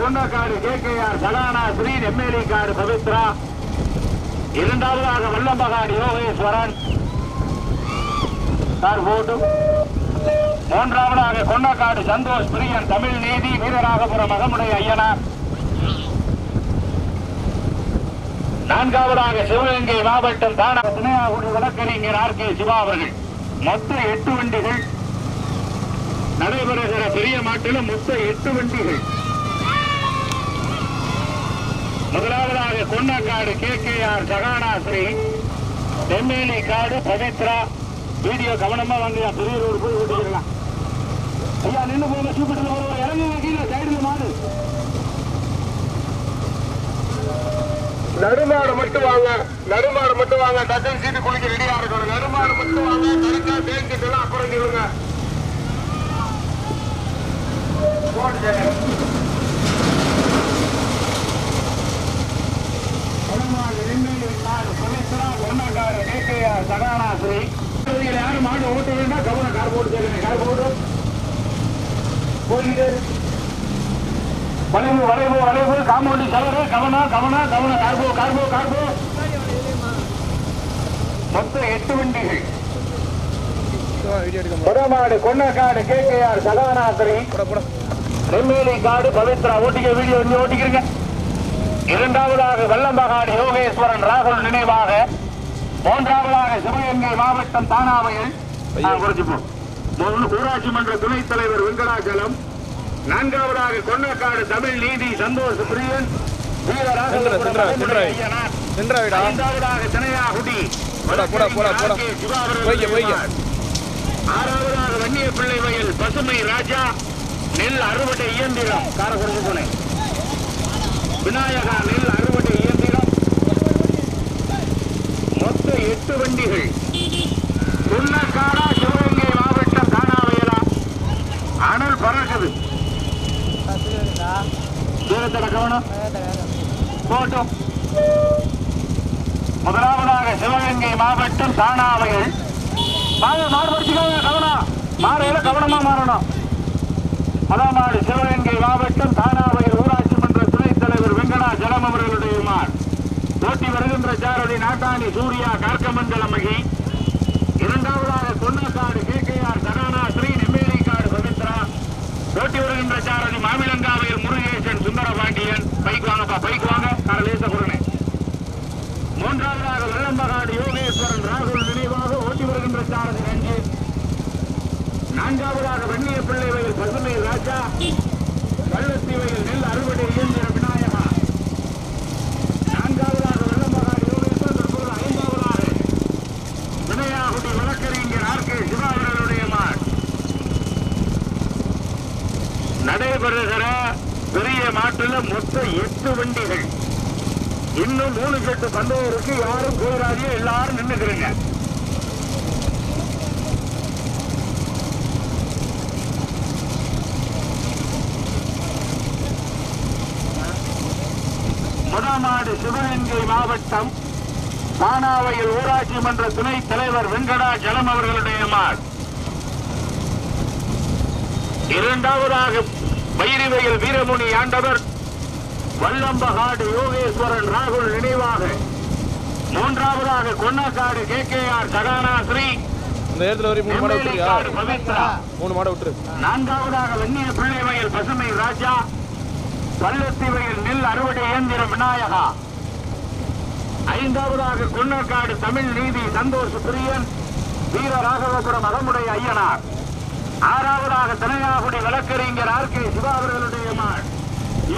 Kondakkadu K K R Salana Shri MLA காடு பவித்ரா இரண்டாவதாக வல்லம்பகாடு Yogeswaran. Sir போட்டு மூன்றாவதாக கொண்டக்காடு சந்தோஷ் பிரியன் தமிழ் நீதி வீரராகபுரம் மகமுடைய ஐயனார் நான்காவதாக சிவகங்கை மாவட்டம் தானா. துணையாகுடி வழக்கறிஞர் ஆர். கே. சிவா அவர்கள். மொத்தம் எட்டு வண்டிகள். நடைபெறுகிற பெரிய மாட்டிலும் மொத்தம் எட்டு வண்டிகள். முதலாவதாக Konnakkadu K K R Jahanasri Themmeli காடு பவித்ரா வீடியோ கவனமா வாங்க பெரிய ரோடு போய் ஓட்டிக்கலாம் ஐயா நின்று போங்க சூப்பர் ஒரு இறங்கி கீழே சைடுல மாடு. நடுமாடு மட்டும் வாங்க நடுமாடு மட்டும் வாங்க. டசன் சீட்டு குளிக்க ரெடியா இருக்கணும். நடுமாடு மட்டும் வாங்க. கரெக்டா தேங்கிட்டு எல்லாம் அப்புறம் நில்லுங்க போட்டு சேர்க்கணும். கொடமாடு, நெம்மேலி காடு, பவித்ரா, கொன்னக்காடு, கேக்கையார், சகானாஸ்ரீ. இதுல யாரும் மாடு ஓட்ட வேண்டாம் கவனம் கார் போட்டு சேர்க்கணும் கார் போட்டு போயிட்டு வளைவு வளைவு வளைவு காம்பவுண்டு சவறு கவனம் கவனம் கவனம் கார்போ கார்போ கார்போ மொத்தம் எட்டு வண்டிகள் கொடமாடு கொன்னக்காடு ஆர் சகானாஸ்ரீ நெல்வேலி காடு பவித்ரா ஓட்டிக்க வீடியோ வந்து ஓட்டிக்கிறீங்க இரண்டாவதாக வெள்ளம்பகாடு யோகேஸ்வரன் ராகுல் நினைவாக. மூன்றாவதாக சிவகங்கை மாவட்டம் தானாமையில். ஊராட்சி மன்ற துணைத் தலைவர் வெங்கடாச்சலம். நான்காவதாக கொன்னக்காடு தமிழ் நீதி சந்தோஷ் பிரியன். ஐந்தாவதாக தினையாகுடி. ஆறாவதாக வன்னிய பிள்ளை வயல் பசுமை ராஜா. நெல் அறுவடை இயந்திரம். காரக்குடி துணை விநாயகா நெல் அறுவடை இயந்திரம். மொத்த எட்டு வண்டிகள். சுண்ணக்காடா சிவகங்கை மாவட்டம் தானாவயலா. அனல் பறக்குது. தூரத்தில் கவனம். போட்டோம். முதலாவதாக சிவகங்கை மாவட்டம் தானாவைகள் மாடு மாடு படிச்சுக்கோங்க கவனம். மாறையில் கவனமா மாறணும். மதமாடு சிவகங்கை மாவட்டம் தானாவயல். தலைவர் வெங்கடா ஜலம் அவர்களுடைய மார். போட்டி வருகின்ற சாரதி நாட்டாணி சூர்யா கார்க்கமண்டல மகி. இரண்டாவதாக Konnakkadu K K R Sarana Shri Nemmeri காடு பவித்ரா போட்டி வருகின்ற சாரதி மாமிலங்காவையில் முருகேசன் சுந்தரபாண்டியன். பைக் வாங்கப்பா பைக் வாங்க காரலேச குரணே. மூன்றாவதாக வெள்ளம்பகாடு யோகேஸ்வரன் ராகுல் நினைவாக ஓட்டி வருகின்ற சாரதி நன்றி நான்காவதாக வெண்ணிய பிள்ளை வயல் பசுமை ராஜா. கள்ளத்தி வயல் நெல் அறுவடை இயந்திர விநாயகா நான்காவதாக வெள்ளம்பகாடு யோகேஸ்வரன் தற்போது ஐந்தாவதாக வினயாகுடி வழக்கறிஞர் ஆர் கே சிவா அவர்களுடைய மாட் நடைபெறுகிற நாட்டுல மொத்தம் எட்டு வண்டிகள். இன்னும் மூணு செட்டு பந்தயம் இருக்கு. யாரும் போயிடாதீங்க எல்லாரும் நின்றுக்கிறீங்க முதமாடு சிவகங்கை மாவட்டம் தானாவையில் ஊராட்சி மன்ற துணைத் தலைவர் வெங்கடா ஜலம் அவர்களுடைய மாடு. இரண்டாவதாக வைரிவையில் வீரமுனி ஆண்டவர் வல்லம்பகாடு யோகேஸ்வரன் ராகுல் நினைவாக. மூன்றாவதாக Konnakkadu K K R Sahana Shri இந்த இடத்துல வரையும் மூணு மாடை விட்டுருக்கா நெம்மேலிக்காடு பவித்ரா. மூணு மாடை விட்டுரு நான்காவதாக வெண்ணிய பிள்ளைவயல் பசுமை ராஜா. பள்ளத்திவையில் நெல் அறுவடை இயந்திரம் விநாயகா. ஐந்தாவதாக கொன்னக்காடு தமிழ் நீதி சந்தோஷ் பிரியன். வீர ராகவபுரம் அகமுடைய ஐயனார். ஆறாவதாக தினையாகுடி வழக்கறிஞர் ஆர் கே சிவா அவர்களுடைய மகள்.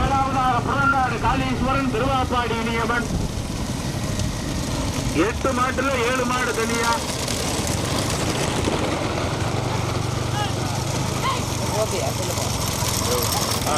ஏழாவதாக புறநாடு காளீஸ்வரன் திருவாப்பாடி இனியவன். எட்டு மாட்டுல ஏழு மாடு தனியா? ஆ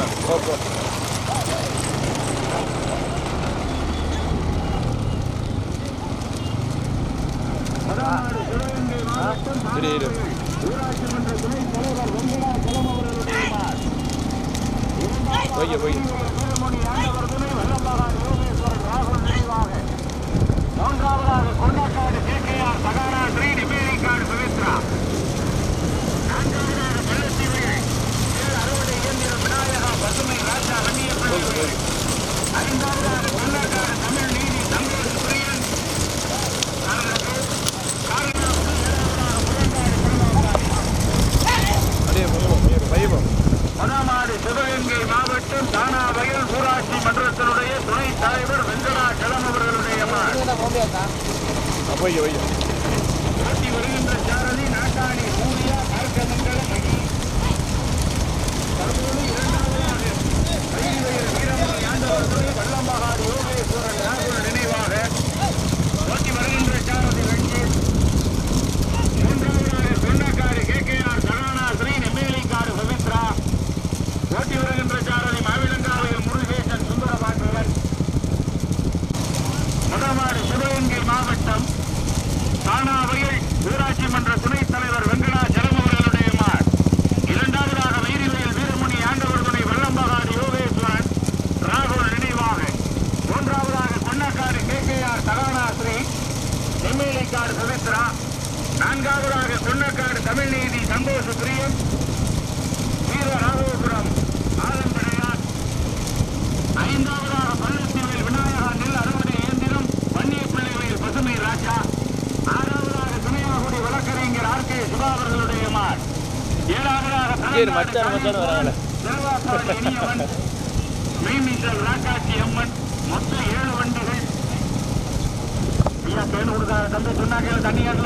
Oye, oye.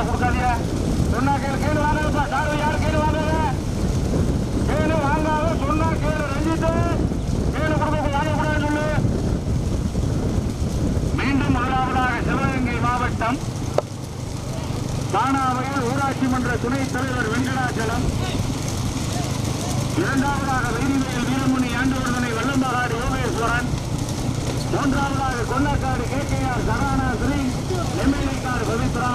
கேளு தண்ணி கொடுக்காதீங்க சொன்னா கேளு கேளு வாங்கப்பா சாரு யாரு கேளு வாங்காத கேளு வாங்காத சொன்னா கேளு ரஞ்சித்து. கேளு கொடுக்க வாங்கக்கூடாது சொல்லு. மீண்டும் முதலாவதாக சிவகங்கை மாவட்டம் தானாவையில் ஊராட்சி மன்ற துணைத் தலைவர் வெங்கடாச்சலம். இரண்டாவதாக வைரிவேல் வீரமணி ஆண்டவர்தனை வெள்ளம்பகாடு யோகேஸ்வரன். மூன்றாவதாக Konnakkadu K K R Sarana Shri எம்எல்ஏக்காடு Pavithra.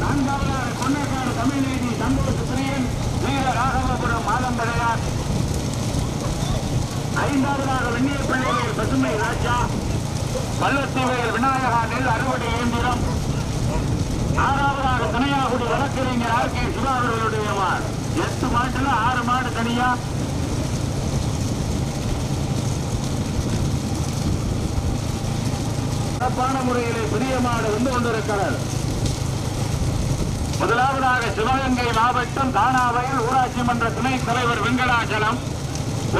நான்காவதாக கொண்டைக்காடு தமிழ்நீதி சந்தோஷ் பிரியன் வீர ராகவபுரம் மாதம்பழையார் ஐந்தாவதாக வெண்ணிய பிள்ளைகள் பசுமை ராஜா. பள்ளத்தீவையில் விநாயகா நெல் அறுவடை இயந்திரம். ஆறாவதாக துணையாகுடி வழக்கறிஞர் ஆர் கே சிவா அவர்களுடைய மாடு. எட்டு மாட்டுல ஆறு மாடு தனியா. சிறப்பான முறையிலே புதிய மாடு வந்து கொண்டிருக்கிறார் முதலாவதாக சிவகங்கை மாவட்டம் தானாவையில் ஊராட்சி மன்ற துணைத் தலைவர் வெங்கடாச்சலம்.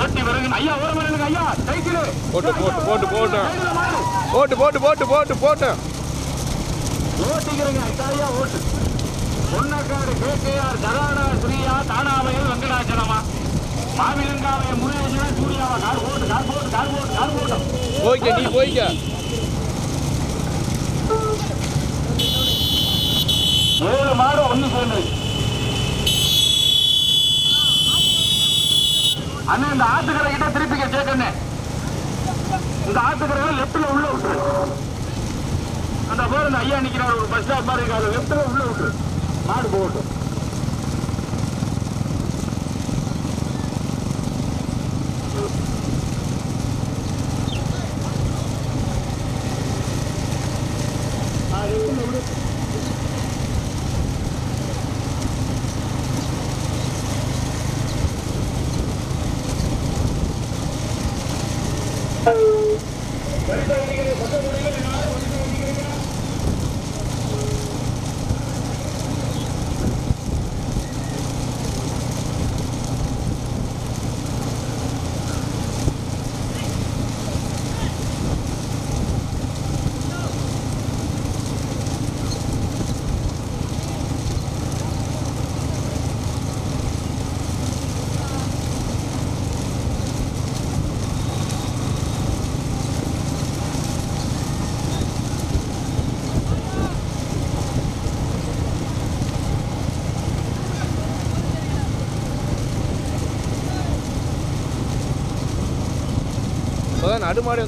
ஓட்டி வருகின்ற ஐயா ஒரு மணிக்கு ஐயா சைக்கிள். போட்டு போட்டு போட்டு போட்டு. போட்டு போட்டு போட்டு போட்டு போட்டு. ஓட்டிக்கிறீங்க ஐயா ஓட்டு. பொன்னக்காடு கேகேஆர் ஜகானா ஸ்ரீயா தானாவையில் வெங்கடாச்சலமா? மாவிலங்காவை முருகேசன சூர்யாவா கார் போட்டு கார் போட்டு கார் போட்டு கார் போட்டு. போய்க்க நீ போய்க்க. ஒன்று சொல்லு ஒண்ணு அண்ணன் இந்த ஆத்துக்கரை கிட்ட திருப்பிக்க சேர்க்கண்ணே இந்த ஆத்துக்கரை லெப்ட்ல உள்ள விட்டு அந்த பேர் இந்த ஐயா நிக்கிறார் ஒரு பஸ் ஸ்டாப் மாதிரி இருக்காரு லெப்ட்ல உள்ள விட்டு மாடு போகட்டும். നടുമാടി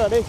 Ở 嘞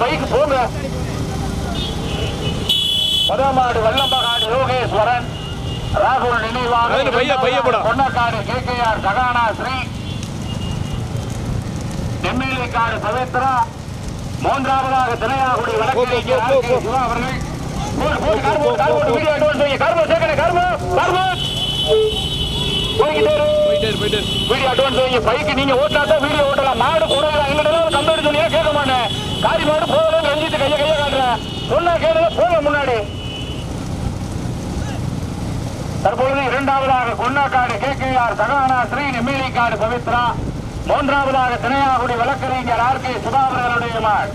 பைக்கு போங்க. பதமாடு வல்லம்பகாடு யோகேஸ்வரன் ராகுல் நினைவாக. Konnakkadu K K R Sahana Shri. MLA Pavithra மூன்றாவதாக தினையாகுடி போ. சிவா அவர்கள். Video advance. Video advance bike நீங்க ஓட்டினா தான் வீடியோ ஓட்டலாம். மாடு போடுறதா இரண்டாவதாக Konnakkadu K K R Sahana Shri Nemmelikadu Pavithra மூன்றாவதாக திணையாகுடி வழக்கறிஞர் ஆர் கே சுதாபரனுடைய மாள்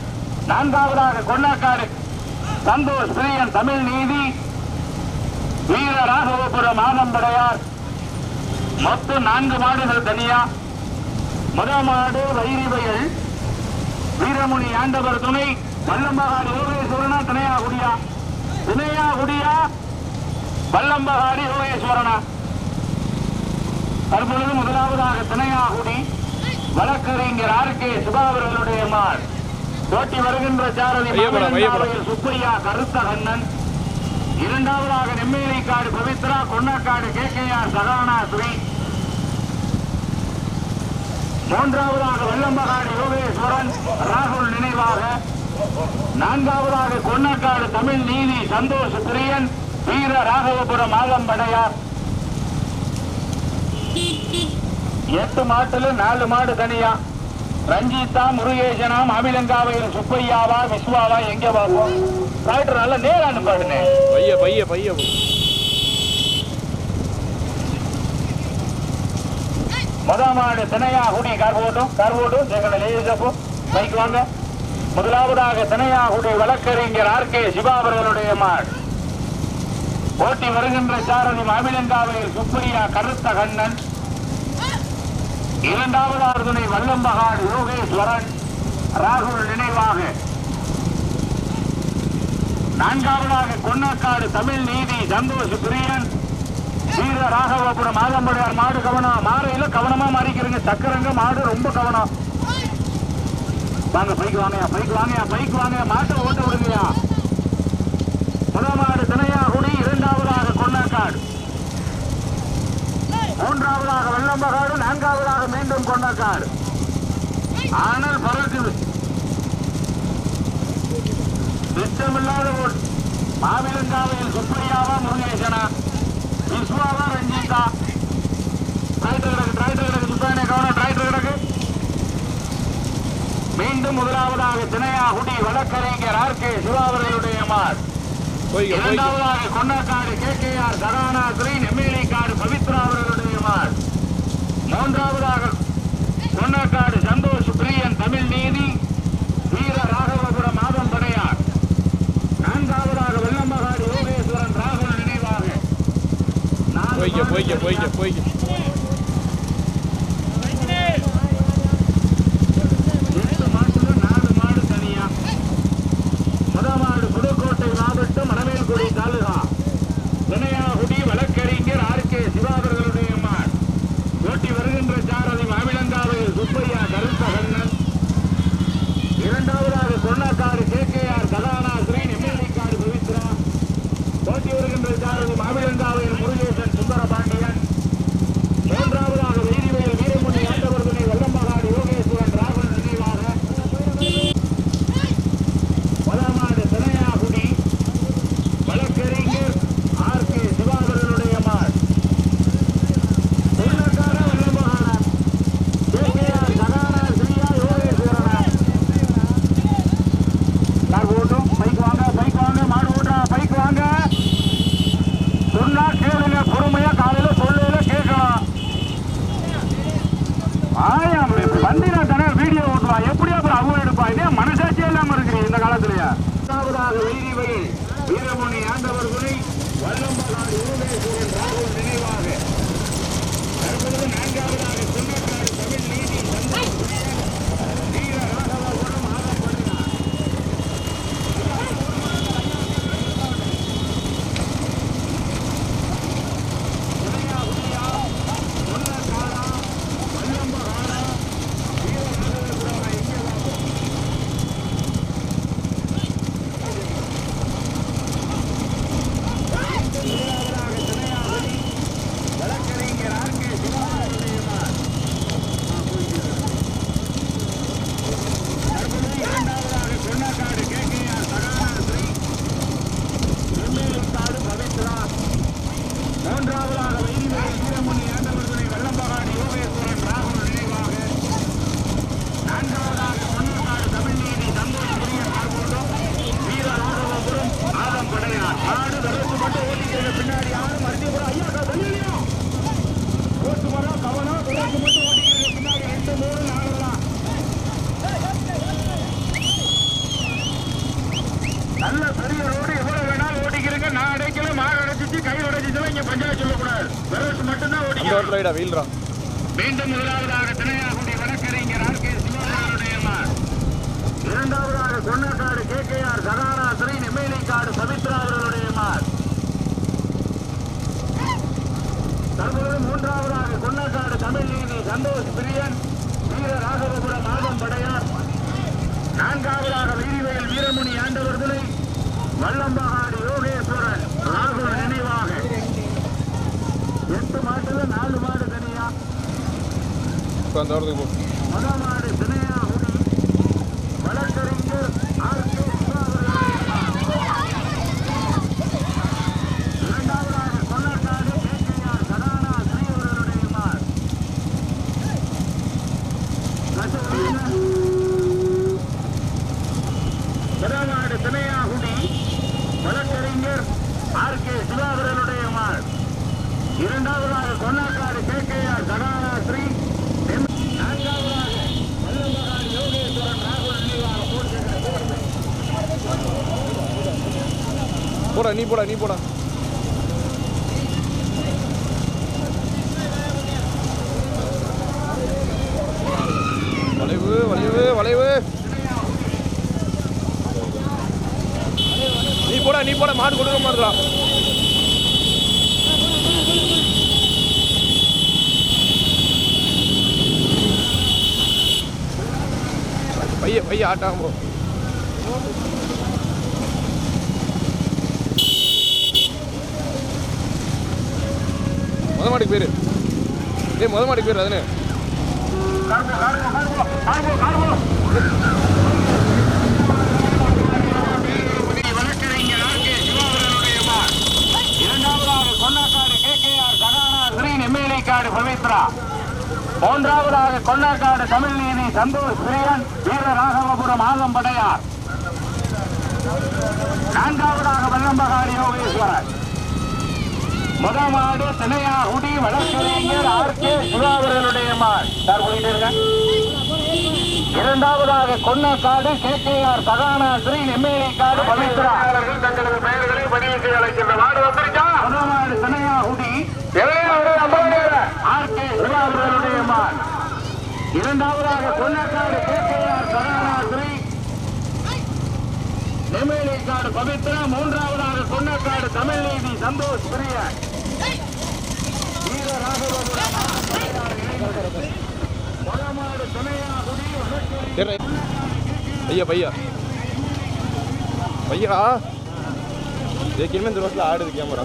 நான்காவதாக கொன்னாக்காடு சந்தோஷ் பிரியன் தமிழ் நீதி. வீர ராகவபுரம் ஆனம்படையார் மொத்தம் நான்கு மாடுகள் தனியா. முதல் மாடு வைரிவைகள் வீரமுனி ஆண்டவர் துணை. வல்லம்பகாடு யோகேஸ்வரனா தினையா குடியா தினையா குடியா வல்லம்பகாடி யோகேஸ்வரனா தற்பொழுது முதலாவதாக தினையாகுடி வழக்கறிஞர் ஆர் கே சுபா அவர்களுடைய மாள் போட்டி வருகின்ற சாரதி சுப்பையா கருத்த கண்ணன் இரண்டாவதாக Nemmelikkadu Pavithra Konnakkadu K K R Sahana Shri மூன்றாவதாக வெள்ளம்பகாடு யோகேஸ்வரன் ராகுல் நினைவாக. நான்காவதாக கொன்னக்காடு தமிழ் நீதி சந்தோஷ் பிரியன். வீர ராகவபுரம் ஆலம்படையார் எட்டு மாட்டுல நாலு மாடு தனியா ரஞ்சிதா முருகேசனா மாமிலங்காவையில் சுப்பையாவா விஸ்வாவா எங்க பார்ப்போம்? டாக்டர் நல்ல நேரா பாடுனே பைய பைய பைய. முத மாடு தினையா குடி கார் ஓட்டும் கார் ஓட்டும் எங்களை லேசப்போ பைக் வாங்க. முதலாவதாக தினையா குடி வழக்கறிஞர் ஆர் கே சிவா அவர்களுடைய மாடு. ஓட்டி வருகின்ற சாரதி மாமிலங்காவையில் சுப்பையா கருத்த கண்ணன் இரண்டாவது துணை வல்லம்பகாடு யோகேஸ்வரன் ராகுல் நினைவாக. நான்காவதாக கொன்னக்காடு தமிழ் நீதி சந்தோஷ் பிரியன். வீர ராகவபுரம் ஆலம்படையார் மாடு கவனம். மாறையில கவனமா மாறிக்கிறீங்க. சக்கரங்க மாடு ரொம்ப கவனம். வாங்க பைக் வாங்கயா பைக் வாங்கயா பைக் வாங்க. மாட்டை ஓட்ட விடுங்கயா முதல் மாடு தினையா குடி இரண்டாவதாக கொன்னக்காடு. மூன்றாவதாக வெள்ளம்பகாடு நான்காவதாக மீண்டும் கொண்டக்காடு ஆனால் பறக்குது திட்டமில்லாத ஓட் மாவிலங்காவையில் சுப்பையாவா முருகேசனா? விஸ்வாவா ரஞ்சிதா டிராக்டர் கிடக்கு டிராக்டர் கிடக்கு சுத்தானே கவனம் டிராக்டர் கிடக்கு. மீண்டும் முதலாவதாக தினையா குடி வழக்கறிஞர் ஆர் கே சிவா அவர்களுடைய மார். இரண்டாவதாக Konnakkadu K K R Shri Nemmeli காடு பவித்ரா அவர்களுடைய மாள் மூன்றாவதாக கொன்னக்காடு சந்தோஷ் பிரியன் தமிழ் நீதி வீர ராகவபுரம் மாதம் படையார் நான்காவதாக வெள்ளம்பகாடு யோகேஸ்வரன் ராகுல் நினைவாக. போய்க்க போய்க்க போய்க்க. போய்க்க போயிடா வீழ்றா மீண்டும் முதலாவதாக திணையாகுடி வழக்கறிஞர் ஆர் கே சிவகுமாருடைய இரண்டாவதாக Sonnakkadu K K R Sahara Shri Nemmelikkadu Pavithra அவர்களுடைய மார் தற்போது மூன்றாவதாக கொன்னக்காடு தமிழ் நீதி சந்தோஷ் பிரியன் வீர ராகவபுரம் மாதம் படையார். நான்காவதாக வீரிவயல் வீரமணி ஆண்டவர் துணை வல்லம்பகா ತಂದವ್ರದ್ದು போடா நீ போடா. வளைவு வளைவு வளைவு. நீ போடா நீ போடா மாடு கொடுக்க மாதிரிடா பைய பைய ஆட்டாம போ முத மாட்டுக்கு பேரு ஏய் முத மாட்டுக்கு பேர் அதுன்னு கார்போ கார்போ கார்போ கார்போ வழக்கறிஞர் ஆர் கே சிவா அவர்களுடைய மார் இரண்டாவதாக கொன்னாக்காடு கே கே ஆர் முத ஸ்ரீ நெம்மேலிக்காடு பவித்ரா மூன்றாவதாக கொண்டாக்காடு தமிழ் நீதி சந்தோஷ் பிரியன் வீர ராகவபுரம் ஆதம்படையார் நான்காவதாக வல்லம்பகாடி யோகேஸ்வரன். முதமாடு உடி வழக்கறிஞர் ஆர் கே இருங்க இரண்டாவதாக Konnakkadu K K R Sahana Shri Nemmelikkadu Pavithra தங்களது பெயர்களை பதிவு செய்ய அழைக்கின்ற மாடு வந்திருக்கா முதமாடு தினையா உடி ஆர் கே சிவா அவர்களுடைய மார் இரண்டாவதாக Konnakkadu K K R Nemmelikkadu Pavithra. மூன்றாவதாக கொன்னக்காடு தமிழ் நீதி சந்தோஷ் பிரியன் வீர ராகவபுரம் ஐயா பையா. பையா. பையா ஏற்கனவே இந்த ரோட்டில் ஆடுது கேமரா